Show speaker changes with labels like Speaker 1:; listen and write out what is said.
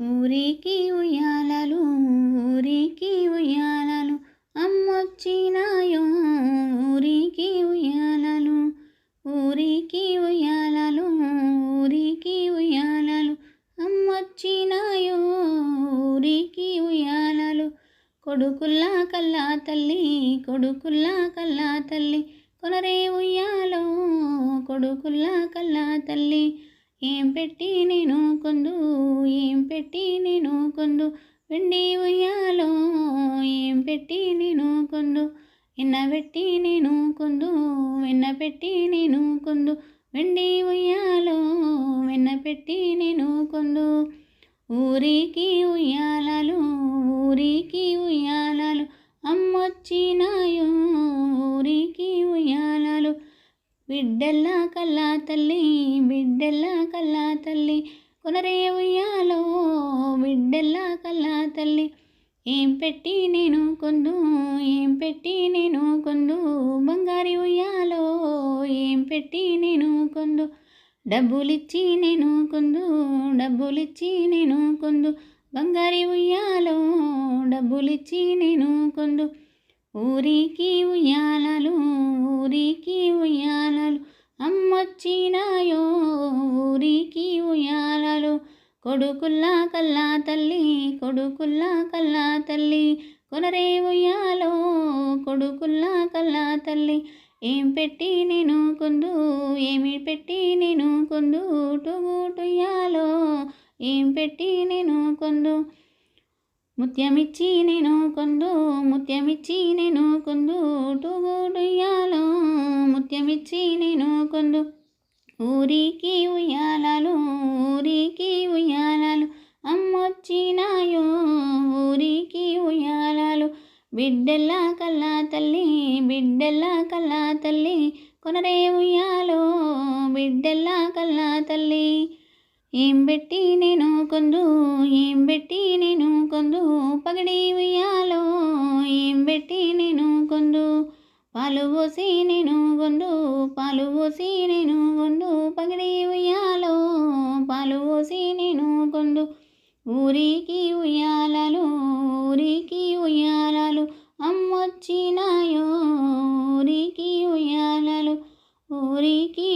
Speaker 1: ఊరికి ఉయ్యాలలు ఊరికి ఉయ్యాలలు అమ్మొచ్చినాయో ఊరికి ఉయ్యాలలు ఊరికి ఉయ్యాలలు ఊరికి ఉయ్యాలలు అమ్మొచ్చినాయో ఊరికి ఉయ్యాలలు. కొడుకుల్లా కల్లా తల్లి కొడుకుల్లా కల్లా తల్లి కొనరే ఉయ్యాలో కొడుకుల్లా కల్లా తల్లి ఏం పెట్టి నేను కొందు? ఏం పెట్టి నేను కొందు? వెండి ఉయ్యాలో ఏం పెట్టి నేను కొందు? ఎన్నబెట్టి నేను కొందు? వెన్నపెట్టి నేను కొందు? వెండి ఉయ్యాలో వెన్నపెట్టి నేను కొందు? ఊరికి ఉయ్యాలలో బిడ్డల్లా కల్లా తల్లి బిడ్డల్లా కల్లా తల్లి కొనరే ఉయ్యాలో బిడ్డల్లా కల్లా తల్లి. ఏం పెట్టి నేను కొందు ఏం పెట్టి నేను కొందు బంగారి ఉయ్యాలో ఏం పెట్టి నేను కొందు. డబ్బులిచ్చి నేను కొందు డబ్బులిచ్చి నేను కొందు బంగారి ఉయ్యాలో డబ్బులిచ్చి నేను కొందు. ఊరికి ఉయ్యాలలు ఊరికి ఉయ్యాలలు. అమ్మొచ్చినాయో ఊరికి ఉయ్యాలలు. కొడుకుల్లా కల్లా తల్లి కొడుకుల్లా కల్లా తల్లి. కొనరే ఉయ్యాలో కొడుకుల్లా కల్లా తల్లి. ఏం పెట్టి నేను కొందు ఏమి పెట్టి నేను కొందు. టుగుటుయ్యాలో ఏం పెట్టి నేను కొందు. ముత్యమిచ్చి నేను కొందు ముత్యమిచ్చి నేను కొందు టూగుడుయ్యాలో. ముత్యమిచ్చి నేను కొందు ఊరికి ఉయ్యాలలు ఊరికి ఉయ్యాలలు. అమ్మొచ్చినాయో ఊరికి ఉయ్యాలలు. బిడ్డల కల్లా తల్లి బిడ్డల కల్లా తల్లి కొనరే ఉయ్యాలో. బిడ్డల కల్లా తల్లి ఏం పెట్టి నేను కొందు ఏం పెట్టి నేను కొందు పగడి ఉయ్యాలో ఏం పెట్టి నేను కొందు పాలు పోసి నేను కొందు పాలు పోసి నేను కొందు పగడి ఉయ్యాలో పాలు పోసి నేను కొందు ఊరికి ఉయ్యాలలు ఊరికి ఉయ్యాలలు అమ్మొచ్చినాయో ఊరికి ఉయ్యాలలు ఊరికి